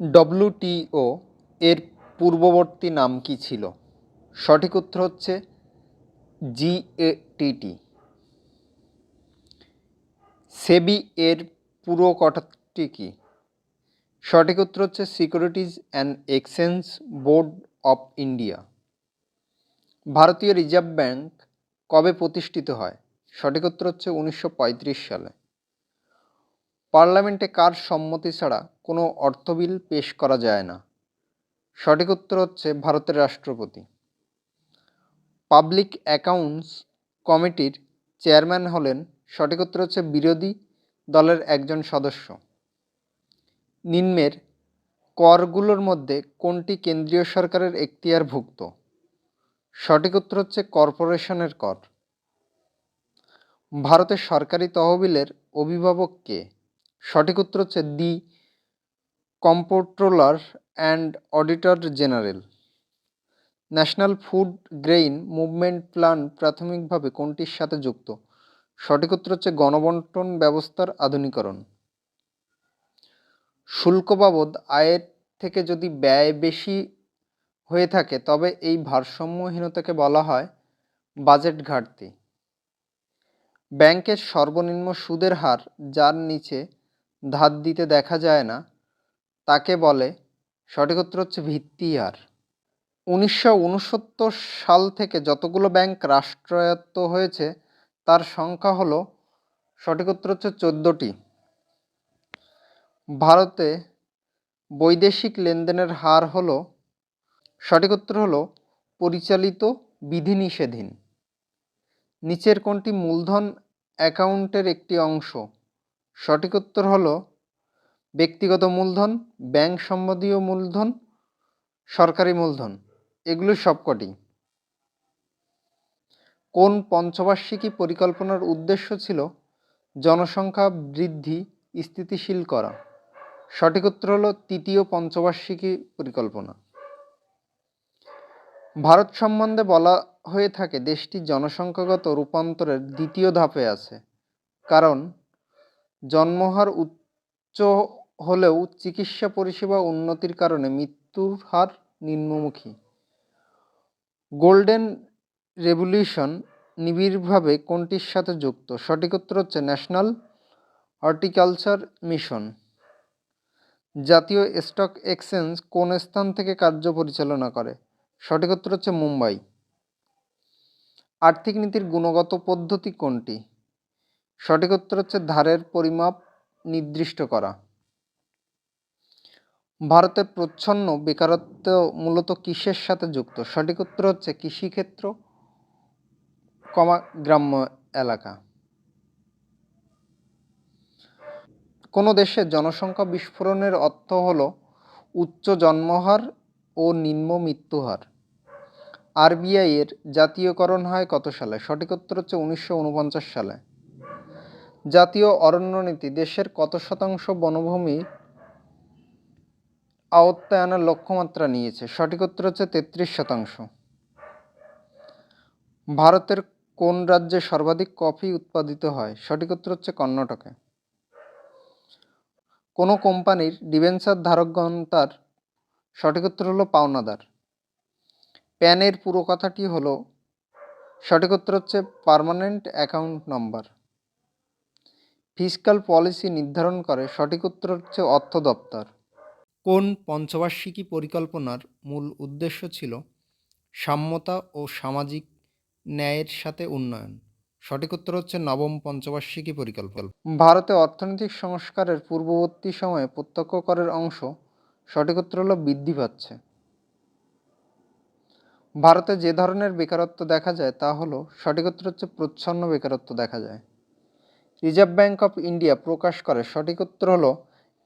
WTO এর পূর্ববর্তী নাম কী ছিল? সঠিক উত্তর হচ্ছে জিএটিটি সেবি এর পুরো কথাটি কী? সঠিক উত্তর হচ্ছে securities and exchange board of India ভারতীয় রিজার্ভ ব্যাংক কবে প্রতিষ্ঠিত হয়? সঠিক উত্তর হচ্ছে উনিশশো পঁয়ত্রিশ সালে। পার্লামেন্টে কার সম্মতি ছাড়া কোনো অর্থ বিল পেশ করা যায় না। সঠিক উত্তর হচ্ছে ভারতের রাষ্ট্রপতি। পাবলিক অ্যাকাউন্টস কমিটির চেয়ারম্যান হলেন, সঠিক উত্তর হচ্ছে বিরোধী দলের একজন সদস্য। নিম্নের, করগুলোর মধ্যে কোনটি কেন্দ্রীয় সরকারের এখতিয়ারভুক্ত? সঠিক উত্তর হচ্ছে কর্পোরেশনের কর। ভারতের সরকারি তহবিলের অভিভাবক কে? সঠিক উত্তর হচ্ছে the comptroller and auditor general. National food grain movement plan প্রাথমিকভাবে কোনটির সাথে যুক্ত? সঠিক উত্তর হচ্ছে গণবন্টন ব্যবস্থার আধুনিকরণ। শুল্ক বাবদ আয়ের থেকে যদি ব্যয় বেশি হয়ে থাকে, তবে এই ভারসাম্যহীনতাকে বলা হয় বাজেট ঘাটতি। ব্যাংকের সর্বনিম্ন সুদের হার, যার নিচে ধার দিতে দেখা যায় না, তাকে বলে, সঠিক উত্তর হচ্ছে ভিত্তি হার উনিশশো উনসত্তর সাল থেকে যতগুলো ব্যাংক রাষ্ট্রায়ত্ত হয়েছে, তার সংখ্যা হলো, সঠিক উত্তর হচ্ছে চোদ্দোটি। ভারতে বৈদেশিক লেনদেনের হার হলো, সঠিক উত্তর হলো, পরিচালিত বিধিনিষেধীন। নিচের কোনটি মূলধন অ্যাকাউন্টের একটি অংশ? সঠিক উত্তর হলো ব্যক্তিগত মূলধন ব্যাংক সম্বন্ধীয় মূলধন, সরকারি মূলধন। এগুলো সবকটি কোন পঞ্চবার্ষিকী পরিকল্পনার উদ্দেশ্য ছিল জনসংখ্যা বৃদ্ধি, স্থিতিশীল করা? সঠিক উত্তর হলো তৃতীয় পঞ্চবার্ষিকী পরিকল্পনা। ভারত সম্বন্ধে বলা হয়ে থাকে দেশটি জনসংখ্যাগত রূপান্তরের দ্বিতীয় ধাপে আছে। কারণ জন্মহার উচ্চ হলেও চিকিৎসা পরিষেবা উন্নতির কারণে মৃত্যুর হার নিম্নমুখী। গোল্ডেন রেভলিউশন নিবিড়ভাবে কোনটির সাথে যুক্ত? সঠিক উত্তর হচ্ছে ন্যাশনাল হর্টিকালচার মিশন। জাতীয় স্টক এক্সচেঞ্জ কোন স্থান থেকে কার্য পরিচালনা করে? সঠিক উত্তর হচ্ছে মুম্বাই। আর্থিক নীতির গুণগত পদ্ধতি কোনটি? সঠিক উত্তর হচ্ছে ধারের পরিমাপ নির্দিষ্ট করা। ভারতের প্রচ্ছন্ন বেকারত্ব মূলত কিসের সাথে যুক্ত? সঠিক উত্তর হচ্ছে কৃষিক্ষেত্র, কমা গ্রাম্য এলাকা। কোনো দেশে জনসংখ্যা বিস্ফোরণের অর্থ হল উচ্চ জন্মহার ও নিম্ন মৃত্যুহার। আরবিআই এর জাতীয়করণ হয় কত সালে? সঠিক উত্তর হচ্ছে উনিশশো উনপঞ্চাশ সালে। জাতীয় অরণ্য নীতি দেশের কত শতাংশ বনভূমি আওত্তায় লক্ষ্যমাত্রা নিয়েছে? সঠিক উত্তর হচ্ছে তেত্রিশ শতাংশ। ভারতের কোন রাজ্যে সর্বাধিক কফি উৎপাদিত হয়? সঠিক উত্তর হচ্ছে কর্ণাটকে। কোনো কোম্পানির ডিবেঞ্চার ধারকগণ তার সঠিক উত্তর হলো পাওনাদার। প্যানের পুরো কথাটি হলো সঠিক উত্তর হচ্ছে permanent account number. Fiscal policy নির্ধারণ করে সঠিক উত্তর হচ্ছে অর্থ দপ্তর। কোন পঞ্চবার্ষিকী পরিকল্পনার মূল উদ্দেশ্য ছিল সাম্যতা ও সামাজিক ন্যায়ের সাথে উন্নয়ন? সঠিক উত্তর হচ্ছে নবম পঞ্চবার্ষিকী পরিকল্পনা। ভারতে অর্থনৈতিক সংস্কারের পূর্ববর্তী সময়ে প্রত্যক্ষ করের অংশ সঠিক উত্তর হলো বৃদ্ধি পাচ্ছে। ভারতে যে ধরনের বেকারত্ব দেখা যায় তা হলো সঠিক উত্তর হচ্ছে প্রচ্ছন্ন বেকারত্ব দেখা যায়। রিজার্ভ ব্যাঙ্ক অফ ইন্ডিয়া প্রকাশ করে। সঠিক উত্তর হল,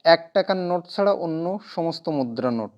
এক টাকার নোট ছাড়া অন্য সমস্ত মুদ্রা নোট।